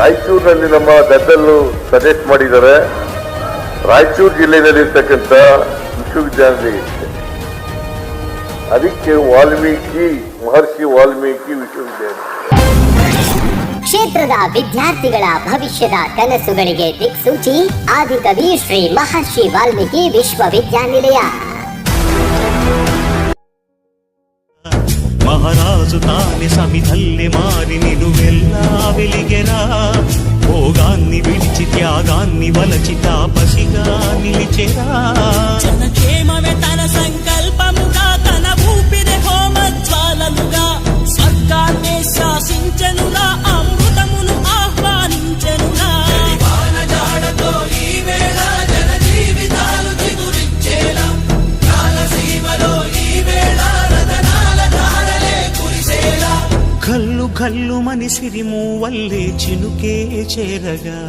ರಾಯಚೂರಿನಲ್ಲಿ ನಮ್ಮ ಗದ್ದಲು ಸಜೆಸ್ಟ್ ಮಾಡಿದ್ದಾರೆ. ರಾಯಚೂರು ಜಿಲ್ಲೆಯಲ್ಲಿರ್ತಕ್ಕಂಥ ವಿಶ್ವವಿದ್ಯಾನಿಲಯ ಅದಕ್ಕೆ ವಾಲ್ಮೀಕಿ ಮಹರ್ಷಿ ವಾಲ್ಮೀಕಿ ವಿಶ್ವವಿದ್ಯಾಲಯ. ಕ್ಷೇತ್ರದ ವಿದ್ಯಾರ್ಥಿಗಳ ಭವಿಷ್ಯದ ಕನಸುಗಳಿಗೆ ದಿಕ್ಸೂಚಿ ಆದಿಕವಿ ಶ್ರೀ ಮಹರ್ಷಿ ವಾಲ್ಮೀಕಿ ವಿಶ್ವವಿದ್ಯಾನಿಲಯ. మహారాజు తాని సమిధల్లె మారి నిలువెల్లా వెలిగెరా. భోగాన్ని విడిచి త్యాగాన్ని వలచి తాపసిగా నిలిచెరా. జనక్షేమమే తన సంకల్పముగా ఘల్లు ఘల్లుమని సిరిమూవల్లే చినుకే చేరగా.